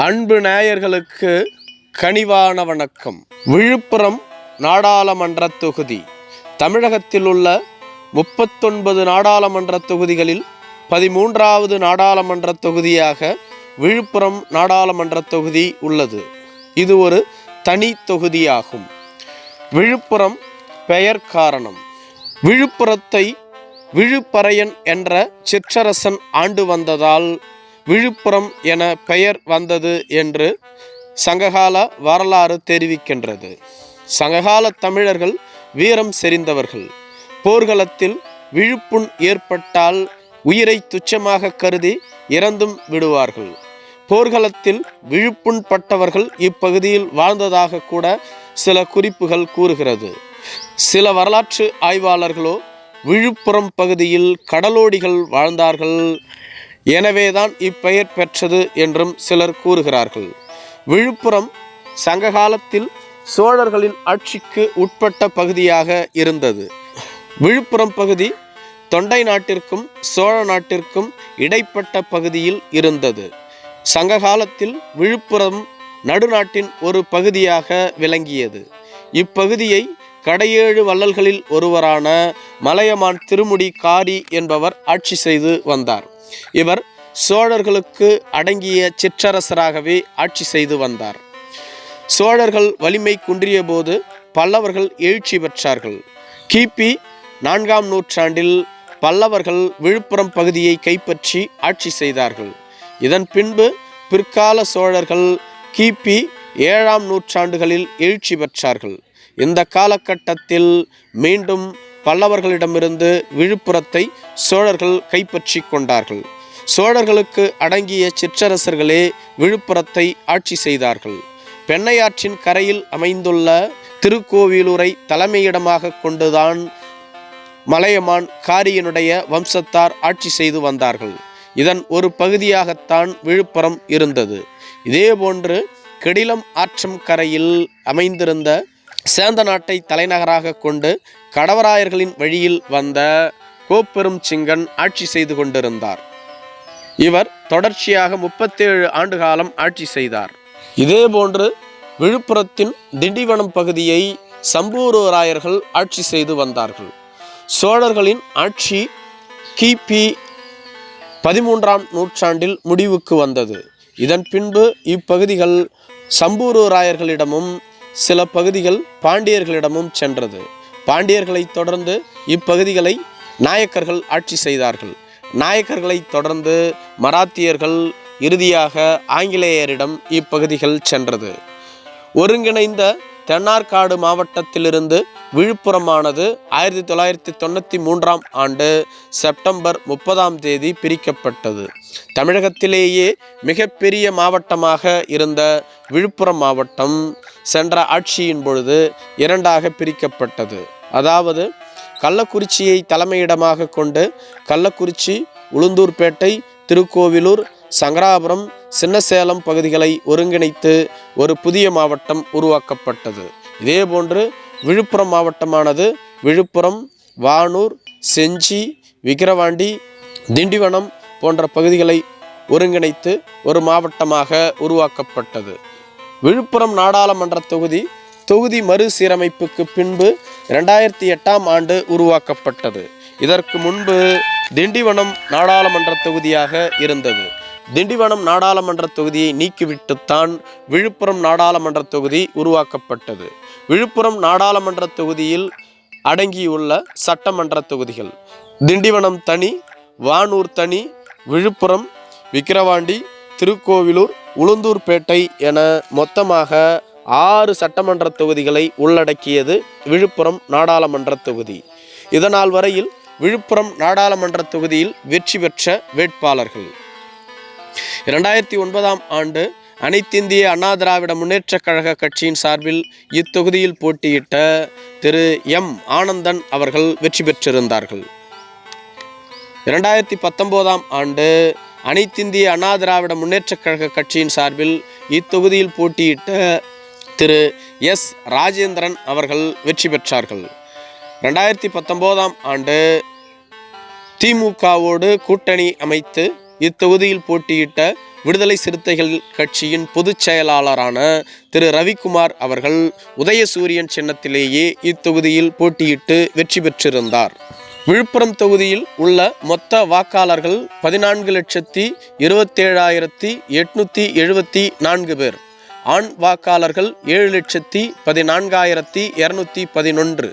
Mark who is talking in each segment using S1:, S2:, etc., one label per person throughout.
S1: அன்பு நேயர்களுக்கு கனிவான வணக்கம். விழுப்புரம் நாடாளுமன்ற தொகுதி. தமிழகத்தில் உள்ள முப்பத்தொன்பது நாடாளுமன்ற தொகுதிகளில் பதிமூன்றாவது நாடாளுமன்ற தொகுதியாக விழுப்புரம் நாடாளுமன்ற தொகுதி உள்ளது. இது ஒரு தனி தொகுதியாகும். விழுப்புரம் பெயர் காரணம். விழுப்புரத்தை விழுப்பறையன் என்ற சிற்றரசன் ஆண்டு வந்ததால் விழுப்புரம் என பெயர் வந்தது என்று சங்ககால வரலாறு தெரிவிக்கின்றது. சங்ககால தமிழர்கள் வீரம் செறிந்தவர்கள். போர்க்களத்தில் விழுப்புண் ஏற்பட்டால் உயிரை துச்சமாக கருதி இறந்தும் விடுவார்கள். போர்க்களத்தில் விழுப்புண் பட்டவர்கள் இப்பகுதியில் வாழ்ந்ததாக கூட சில குறிப்புகள் கூறுகிறது. சில வரலாற்று ஆய்வாளர்களோ விழுப்புரம் பகுதியில் கடலோடிகள் வாழ்ந்தார்கள். எனவேதான் இப்பெயர் பெற்றது என்றும் சிலர் கூறுகிறார்கள். விழுப்புரம் சங்ககாலத்தில் சோழர்களின் ஆட்சிக்கு உட்பட்ட பகுதியாக இருந்தது. விழுப்புரம் பகுதி தொண்டை நாட்டிற்கும் சோழ நாட்டிற்கும் இடைப்பட்ட பகுதியில் இருந்தது. சங்ககாலத்தில் விழுப்புரம் நடுநாட்டின் ஒரு பகுதியாக விளங்கியது. இப்பகுதியை கடையேழு வள்ளல்களில் ஒருவரான மலையமான் திருமுடி காரி என்பவர் ஆட்சி செய்து வந்தார். இவர் சோழர்களுக்கு அடங்கிய சிற்றரசராகவே ஆட்சி செய்து வந்தார். சோழர்கள் வலிமை குன்றிய போது பல்லவர்கள் எழுச்சி பெற்றார்கள். கிபி நான்காம் நூற்றாண்டில் பல்லவர்கள் விழுப்புரம் பகுதியை கைப்பற்றி ஆட்சி செய்தார்கள். இதன் பின்பு பிற்கால சோழர்கள் கிபி ஏழாம் நூற்றாண்டுகளில் எழுச்சி பெற்றார்கள். இந்த காலகட்டத்தில் மீண்டும் பல்லவர்களிடமிருந்து விழுப்புரத்தை சோழர்கள் கைப்பற்றி கொண்டார்கள். சோழர்களுக்கு அடங்கிய சிற்றரசர்களே விழுப்புரத்தை ஆட்சி செய்தார்கள். பெண்ணையாற்றின் கரையில் அமைந்துள்ள திருக்கோவிலூரை தலைமையிடமாக கொண்டுதான் மலையமான் காரியனுடைய வம்சத்தார் ஆட்சி செய்து வந்தார்கள். இதன் ஒரு பகுதியாகத்தான் விழுப்புரம் இருந்தது. இதேபோன்று கெடிலம் ஆற்றம் கரையில் அமைந்திருந்த சேந்த நாட்டை தலைநகராக கொண்டு கடவராயர்களின் வழியில் வந்த கோப்பெரும் சிங்கன் ஆட்சி செய்து கொண்டிருந்தார். இவர் தொடர்ச்சியாக முப்பத்தேழு ஆண்டு காலம் ஆட்சி செய்தார். இதேபோன்று விழுப்புரத்தின் திண்டிவனம் பகுதியை சம்பூராயர்கள் ஆட்சி செய்து வந்தார்கள். சோழர்களின் ஆட்சி கிபி பதிமூன்றாம் நூற்றாண்டில் முடிவுக்கு வந்தது. இதன் பின்பு இப்பகுதிகள் சம்பூராயர்களிடமும் சில பகுதிகள் பாண்டியர்களிடமும் சென்றது. பாண்டியர்களை தொடர்ந்து இப்பகுதிகளை நாயக்கர்கள் ஆட்சி செய்தார்கள். நாயக்கர்களை தொடர்ந்து மராத்தியர்கள் இறுதியாக ஆங்கிலேயரிடம் இப்பகுதிகள் சென்றது. ஒருங்கிணைந்த தென்னார்காடு மாவட்டத்திலிருந்து விழுப்புரமானது ஆயிரத்தி தொள்ளாயிரத்தி தொண்ணூற்றி மூன்றாம் ஆண்டு செப்டம்பர் முப்பதாம் தேதி பிரிக்கப்பட்டது. தமிழகத்திலேயே மிகப்பெரிய மாவட்டமாக இருந்த விழுப்புரம் மாவட்டம் சென்ற ஆட்சியின் பொழுது இரண்டாக பிரிக்கப்பட்டது. அதாவது கள்ளக்குறிச்சியை தலைமையிடமாக கொண்டு கள்ளக்குறிச்சி உளுந்தூர்பேட்டை திருக்கோவிலூர் சங்கராபுரம் சின்னசேலம் பகுதிகளை ஒருங்கிணைத்து ஒரு புதிய மாவட்டம் உருவாக்கப்பட்டது. இதேபோன்று விழுப்புரம் மாவட்டமானது விழுப்புரம் வானூர் செஞ்சி விக்கிரவாண்டி திண்டிவனம் போன்ற பகுதிகளை ஒருங்கிணைத்து ஒரு மாவட்டமாக உருவாக்கப்பட்டது. விழுப்புரம் நாடாளுமன்ற தொகுதி தொகுதி மறுசீரமைப்புக்கு பின்பு ரெண்டாயிரத்தி எட்டாம் ஆண்டு உருவாக்கப்பட்டது. இதற்கு முன்பு திண்டிவனம் நாடாளுமன்ற தொகுதியாக இருந்தது. திண்டிவனம் நாடாளுமன்ற தொகுதியை நீக்கிவிட்டுத்தான் விழுப்புரம் நாடாளுமன்ற தொகுதி உருவாக்கப்பட்டது. விழுப்புரம் நாடாளுமன்ற தொகுதியில் அடங்கியுள்ள சட்டமன்ற தொகுதிகள். திண்டிவனம் தனி வானூர் தனி விழுப்புரம் விக்கிரவாண்டி திருக்கோவிலூர் உளுந்தூர்பேட்டை என மொத்தமாக ஆறு சட்டமன்ற தொகுதிகளை உள்ளடக்கியது விழுப்புரம் நாடாளுமன்ற தொகுதி. இதனால் வரையில் விழுப்புரம் நாடாளுமன்ற தொகுதியில் வெற்றி பெற்ற வேட்பாளர்கள். இரண்டாயிரத்தி ஒன்பதாம் ஆண்டு அனைத்திந்திய அண்ணா திராவிட முன்னேற்றக் கழக கட்சியின் சார்பில் இத்தொகுதியில் போட்டியிட்ட திரு எம். ஆனந்தன் அவர்கள் வெற்றி பெற்றிருந்தார்கள். இரண்டாயிரத்தி பத்தொம்போதாம் ஆண்டு அனைத்திந்திய அண்ணா திராவிட முன்னேற்றக் கழக கட்சியின் சார்பில் இத்தொகுதியில் போட்டியிட்ட திரு எஸ் ராஜேந்திரன் அவர்கள் வெற்றி பெற்றார்கள். ரெண்டாயிரத்தி பத்தொம்போதாம் ஆண்டு திமுகவோடு கூட்டணி அமைத்து இத்தொகுதியில் போட்டியிட்ட விடுதலை சிறுத்தைகள் கட்சியின் பொதுச் செயலாளரான திரு ரவிக்குமார் அவர்கள் உதயசூரியன் சின்னத்திலேயே இத்தொகுதியில் போட்டியிட்டு வெற்றி பெற்றிருந்தார். விழுப்புரம் தொகுதியில் உள்ள மொத்த வாக்காளர்கள் பதினான்கு லட்சத்தி இருபத்தேழாயிரத்தி எட்நூற்றி எழுபத்தி நான்கு பேர். ஆண் வாக்காளர்கள் ஏழு லட்சத்தி பதினான்காயிரத்தி இரநூத்தி பதினொன்று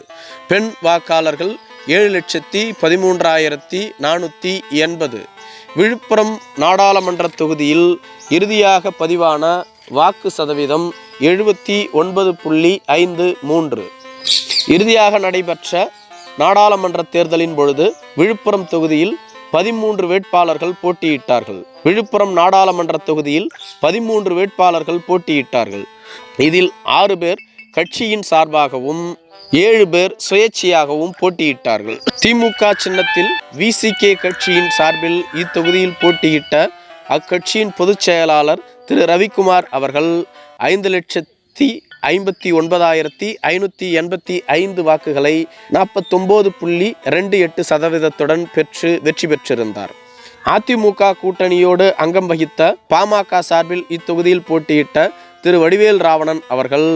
S1: பெண் வாக்காளர்கள் ஏழு லட்சத்தி பதிமூன்றாயிரத்தி நானூற்றி எண்பது. விழுப்புரம் நாடாளுமன்ற தொகுதியில் இறுதியாக பதிவான வாக்கு சதவீதம் எழுபத்தி ஒன்பது புள்ளி ஐந்து மூன்று. இறுதியாக நடைபெற்ற நாடாளுமன்ற தேர்தலின் பொழுது விழுப்புரம் தொகுதியில் பதிமூன்று வேட்பாளர்கள் போட்டியிட்டார்கள். விழுப்புரம் நாடாளுமன்ற தொகுதியில் பதிமூன்று வேட்பாளர்கள் போட்டியிட்டார்கள். இதில் ஆறு பேர் கட்சியின் சார்பாகவும் ஏழு பேர் சுயேட்சையாகவும் போட்டியிட்டார்கள். திமுக சின்னத்தில் விசிகே கட்சியின் சார்பில் இத்தொகுதியில் போட்டியிட்ட அக்கட்சியின் பொதுச் செயலாளர் திரு ரவிக்குமார் அவர்கள் ஐந்து லட்சத்தி ஐம்பத்தி ஒன்பதாயிரத்தி ஐநூற்றி எண்பத்தி ஐந்து வாக்குகளை நாற்பத்தொம்போது புள்ளி ரெண்டு எட்டு சதவீதத்துடன் பெற்று வெற்றி பெற்றிருந்தார். அதிமுக கூட்டணியோடு அங்கம் வகித்த பாமக சார்பில் இத்தொகுதியில் போட்டியிட்ட திரு வடிவேல் ராவணன் அவர்கள்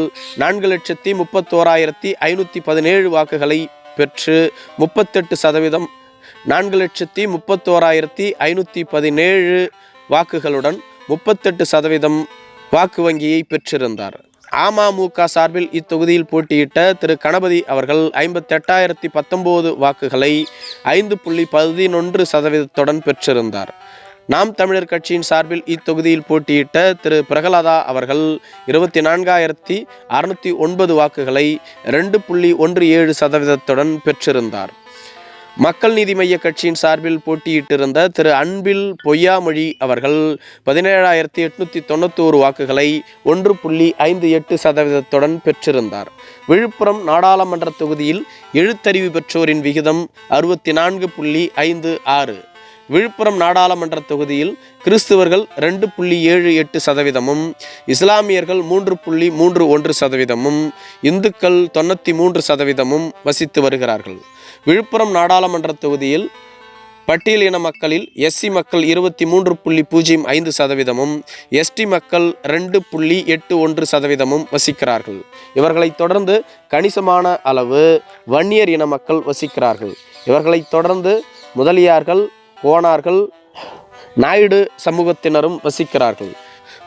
S1: நான்கு லட்சத்தி முப்பத்தோராயிரத்தி ஐநூற்றி பதினேழு வாக்குகளை பெற்று முப்பத்தெட்டு சதவீதம் நான்கு லட்சத்தி முப்பத்தோராயிரத்தி ஐநூற்றி பதினேழு வாக்குகளுடன் முப்பத்தெட்டு சதவீதம் வாக்கு வங்கியை பெற்றிருந்தார். அமமுக சார்பில் இத்தொகுதியில் போட்டியிட்ட திரு கணபதி அவர்கள் ஐம்பத்தெட்டாயிரத்தி பத்தொம்போது வாக்குகளை ஐந்து புள்ளி பதினொன்று சதவீதத்துடன் பெற்றிருந்தார். நாம் தமிழர் கட்சியின் சார்பில் இத்தொகுதியில் போட்டியிட்ட திரு பிரகலாதா அவர்கள் இருபத்தி நான்காயிரத்தி அறுநூற்றி ஒன்பது வாக்குகளை ரெண்டு புள்ளி ஒன்று ஏழு சதவீதத்துடன் பெற்றிருந்தார். மக்கள் நீதி மைய கட்சியின் சார்பில் போட்டியிட்டிருந்த திரு அன்பில் பொய்யாமொழி அவர்கள் பதினேழாயிரத்தி எட்நூற்றி தொண்ணூத்தோரு வாக்குகளை ஒன்று புள்ளி ஐந்து எட்டு சதவீதத்துடன் பெற்றிருந்தார். விழுப்புரம் நாடாளுமன்ற தொகுதியில் எழுத்தறிவு பெற்றோரின் விகிதம் அறுபத்தி நான்கு புள்ளி ஐந்து ஆறு. விழுப்புரம் நாடாளுமன்ற தொகுதியில் கிறிஸ்துவர்கள் ரெண்டு புள்ளி ஏழு எட்டு சதவீதமும் இஸ்லாமியர்கள் மூன்று புள்ளி மூன்று ஒன்று சதவீதமும் இந்துக்கள் தொண்ணூற்றி மூன்று சதவீதமும் வசித்து வருகிறார்கள். விழுப்புரம் நாடாளுமன்ற தொகுதியில் பட்டியலின மக்களில் எஸ்சி மக்கள் இருபத்தி மூன்று புள்ளி பூஜ்ஜியம் ஐந்து சதவீதமும் எஸ்டி மக்கள் ரெண்டு புள்ளி எட்டு ஒன்று சதவீதமும் வசிக்கிறார்கள். இவர்களைத் தொடர்ந்து கணிசமான அளவு வன்னியர் இன மக்கள் வசிக்கிறார்கள். இவர்களைத் தொடர்ந்து முதலியார்கள் கோனார்கள் நாயுடு சமூகத்தினரும் வசிக்கிறார்கள்.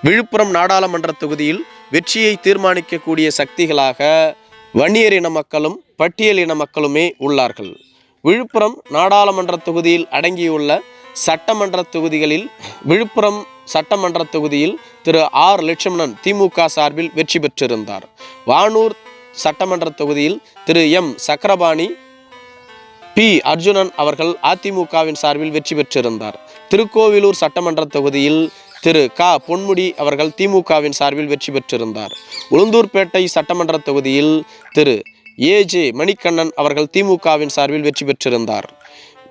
S1: விழுப்புரம் நாடாளுமன்ற தொகுதியில் வெற்றியை தீர்மானிக்கக்கூடிய சக்திகளாக வன்னியர் இன மக்களும் பட்டியல் இன மக்களுமே உள்ளார்கள். விழுப்புரம் நாடாளுமன்ற தொகுதியில் அடங்கியுள்ள சட்டமன்ற தொகுதிகளில் விழுப்புரம் சட்டமன்ற தொகுதியில் திரு. ஆர். லட்சுமணன் திமுக சார்பில் வெற்றி பெற்றிருந்தார். வானூர் சட்டமன்ற தொகுதியில் திரு. எம். சக்கரபாணி பி. அர்ஜுனன் அவர்கள் அதிமுகவின் சார்பில் வெற்றி பெற்றிருந்தார். திருக்கோவிலூர் சட்டமன்ற தொகுதியில் திரு க. பொன்முடி அவர்கள் திமுகவின் சார்பில் வெற்றி பெற்றிருந்தார். உளுந்தூர்பேட்டை சட்டமன்ற தொகுதியில் திரு. ஏஜே மணிகண்ணன் அவர்கள் திமுகவின் சார்பில் வெற்றி பெற்றிருந்தார்.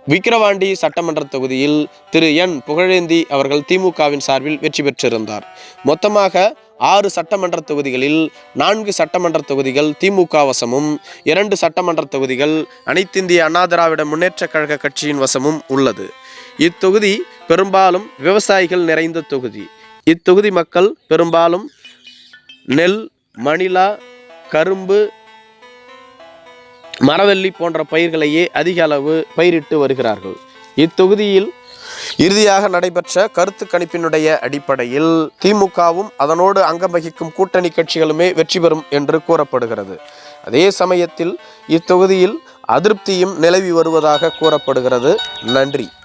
S1: விக்கிரவாண்டி சட்டமன்ற தொகுதியில் திரு. என். புகழேந்தி அவர்கள் திமுகவின் சார்பில் வெற்றி பெற்றிருந்தார். மொத்தமாக ஆறு சட்டமன்ற தொகுதிகளில் நான்கு சட்டமன்ற தொகுதிகள் திமுக வசமும் இரண்டு சட்டமன்ற தொகுதிகள் அனைத்திந்திய அண்ணா திராவிட முன்னேற்றக் கழக கட்சியின் வசமும் உள்ளது. இத்தொகுதி பெரும்பாலும் விவசாயிகள் நிறைந்த தொகுதி. இத்தொகுதி மக்கள் பெரும்பாலும் நெல் மணிலா கரும்பு மரவள்ளி போன்ற பயிர்களையே அதிக அளவு பயிரிட்டு வருகிறார்கள். இத்தொகுதியில் இறுதியாக நடைபெற்ற கருத்து கணிப்பினுடைய அடிப்படையில் திமுகவும் அதனோடு அங்கம் வகிக்கும் கூட்டணி கட்சிகளுமே வெற்றி பெறும் என்று கூறப்படுகிறது. அதே சமயத்தில் இத்தொகுதியில் அதிருப்தியும் நிலவி வருவதாக கூறப்படுகிறது. நன்றி.